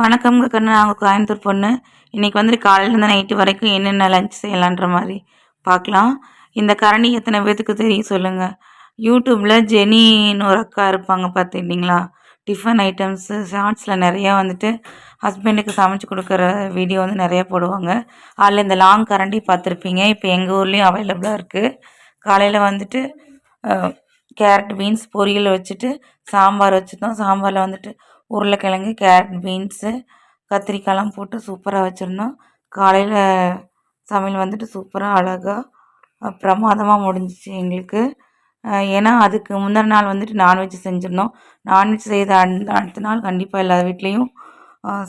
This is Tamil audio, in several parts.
வணக்கம்ங்க கண்ணு. நாங்கள் கோயம்புத்தூர் பொண்ணு. இன்றைக்கி வந்துட்டு காலையிலேருந்து நைட்டு வரைக்கும் என்னென்ன லஞ்ச் செய்யலான்ற மாதிரி பார்க்கலாம். இந்த கரண்டி எத்தனை பேர்த்துக்கு தெரியும் சொல்லுங்கள் யூடியூப்பில் ஜெனின்னு ஒரு அக்கா இருப்பாங்க பார்த்துக்கிட்டிங்களா டிஃபன் ஐட்டம்ஸு ஷார்ட்ஸில் நிறையா வந்துட்டு ஹஸ்பண்டுக்கு சமைச்சு கொடுக்குற வீடியோ வந்து நிறையா போடுவாங்க. அதில் இந்த லாங் கரண்டி பார்த்துருப்பீங்க. இப்போ எங்கள் ஊர்லேயும் அவைலபிளாக இருக்குது காலையில் வந்துட்டு கேரட் பீன்ஸ் பொரியல் வச்சுட்டு சாம்பார் வச்சுருந்தோம். சாம்பாரில் வந்துட்டு உருளைக்கிழங்கு கேரட் பீன்ஸு கத்திரிக்காய்லாம் போட்டு சூப்பராக வச்சுருந்தோம். காலையில் சமையல் வந்துட்டு சூப்பராக அழகாக பிரமாதமாக முடிஞ்சிச்சு எங்களுக்கு. ஏன்னா அதுக்கு முந்தின நாள் வந்துட்டு நான்வெஜ் செஞ்சுருந்தோம். நான்வெஜ் செய்த அடுத்த நாள் கண்டிப்பாக எல்லா வீட்லேயும்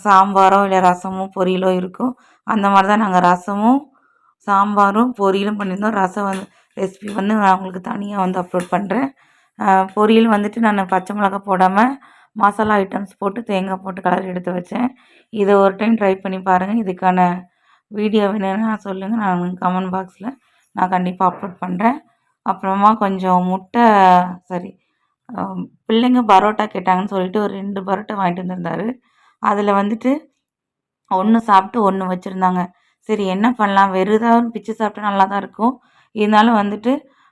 சாம்பாரோ இல்லை ரசமோ பொரியலோ இருக்கும். அந்த மாதிரி தான் நாங்கள் ரசமும் சாம்பாரும் பொரியலும் பண்ணியிருந்தோம். ரசம் வந்து ரெசிபி வந்து நான் உங்களுக்கு தனியாக வந்து அப்லோட் பண்ணுறேன் பொரியல் வந்துட்டு நான் பச்சை மிளகா போடாமல் மசாலா ஐட்டம்ஸ் போட்டு தேங்காய் போட்டு கலர் எடுத்து வச்சேன். இதை ஒரு டைம் ட்ரை பண்ணி பாருங்கள் இதுக்கான வீடியோ வேணும்னா சொல்லுங்கள் நான் கமெண்ட் பாக்ஸில் நான் கண்டிப்பாக அப்லோட் பண்ணுறேன் அப்புறமா கொஞ்சம் முட்டை சரி பிள்ளைங்க பரோட்டா கேட்டாங்கன்னு சொல்லிட்டு ஒரு ரெண்டு பரோட்டா வாங்கிட்டு வந்திருந்தாரு. அதில் வந்துட்டு ஒன்று சாப்பிட்டு ஒன்று வச்சுருந்தாங்க. சரி என்ன பண்ணலாம்? வெறுதாவது பிச்சு சாப்பிட்டா நல்லா தான் இருக்கும். இருந்தாலும் வந்துட்டு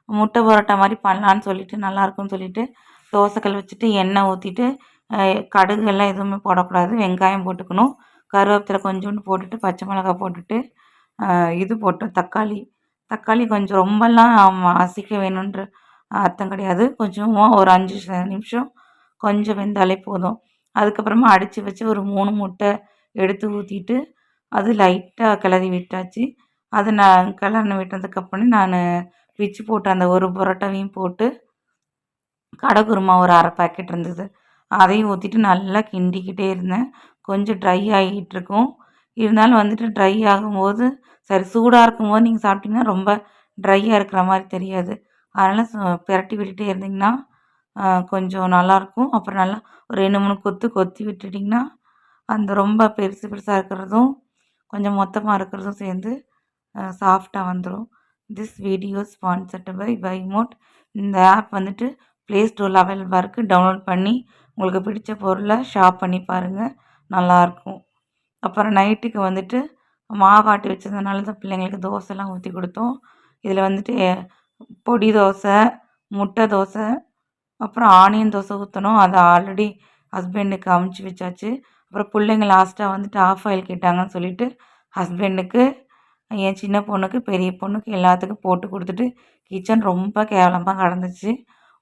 முட்டை பரோட்டா மாதிரி பண்ணலான்னு சொல்லிட்டு நல்லாயிருக்குன்னு சொல்லிட்டு தோசைக்கல் வச்சுட்டு எண்ணெய் ஊற்றிட்டு கடுகு எல்லாம் எதுவுமே போடக்கூடாது. வெங்காயம் போட்டுக்கணும். கருவேப்பிலை கொஞ்சோண்டு போட்டுட்டு பச்சை மிளகா போட்டுட்டு இது போட்டோம் தக்காளி. தக்காளி கொஞ்சம் ரொம்பலாம் அசைக்க வேணுன்ற அர்த்தம் கிடையாது. கொஞ்சமாக ஒரு அஞ்சு நிமிஷம் கொஞ்சம் வெந்தாலே போதும். அதுக்கப்புறமா அடித்து வச்சு ஒரு மூணு முட்டை எடுத்து ஊற்றிட்டு அது லைட்டாக கிளறி விட்டாச்சு. அது நான் கிளறின விட்டதுக்கப்புறம் நான் பிச்சு போட்டு அந்த ஒரு புரோட்டாவையும் போட்டு கடை குருமா ஒரு அரை பாக்கெட் இருந்தது. அதையும் ஊற்றிட்டு நல்லா கிண்டிக்கிட்டே இருந்தேன். கொஞ்சம் ட்ரை ஆகிட்டுருக்கும். இருந்தாலும் வந்துட்டு ட்ரை ஆகும்போது சரி சூடாக இருக்கும்போது நீங்கள் சாப்பிட்டிங்கன்னா ரொம்ப ட்ரையாக இருக்கிற மாதிரி தெரியாது. அதனால் பிரட்டி விட்டுட்டே இருந்திங்கன்னா கொஞ்சம் நல்லாயிருக்கும் அப்புறம் நல்லா ஒரு ரெண்டு மூணு கொத்து கொத்தி விட்டுட்டிங்கன்னா அந்த ரொம்ப பெருசு பெருசாக இருக்கிறதும் கொஞ்சம் மொத்தமாக இருக்கிறதும் சேர்ந்து சாஃப்டாக வந்துடும் this video sponsored by by mod இந்த ஆப் வந்துட்டு ப்ளே ஸ்டோரில் அவைலபிளாக இருக்குது டவுன்லோட் பண்ணி உங்களுக்கு பிடிச்ச பொருளை ஷாப் பண்ணி பாருங்கள் நல்லாயிருக்கும். அப்புறம் நைட்டுக்கு வந்துட்டு மாவாட்டி வச்சதுனால தான் பிள்ளைங்களுக்கு தோசைலாம் ஊற்றி கொடுத்தோம். இதில் வந்துட்டு பொடி தோசை முட்டை தோசை அப்புறம் ஆனியன் தோசை ஊற்றணும் அதை ஆல்ரெடி ஹஸ்பண்டுக்கு அமுச்சு வச்சாச்சு. அப்புறம் பிள்ளைங்க லாஸ்ட்டாக வந்துட்டு ஆஃப் ஆயில் கேட்டாங்கன்னு சொல்லிட்டு ஹஸ்பண்டுக்கு என் சின்ன பொண்ணுக்கு பெரிய பொண்ணுக்கு எல்லாத்துக்கும் போட்டு கொடுத்துட்டு கிச்சன் ரொம்ப கேவலமாக கடந்துச்சு.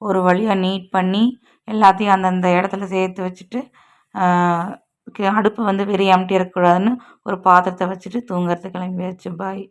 ஒரு வழியாக நீட் பண்ணி எல்லாத்தையும் அந்தந்த இடத்துல சேர்த்து வச்சுட்டு அடுப்பு வந்து வெறியாமட்டே இருக்கக்கூடாதுன்னு ஒரு பாத்திரத்தை வச்சுட்டு தூங்குறதுக்கு கிளம்பியாச்சு பாய்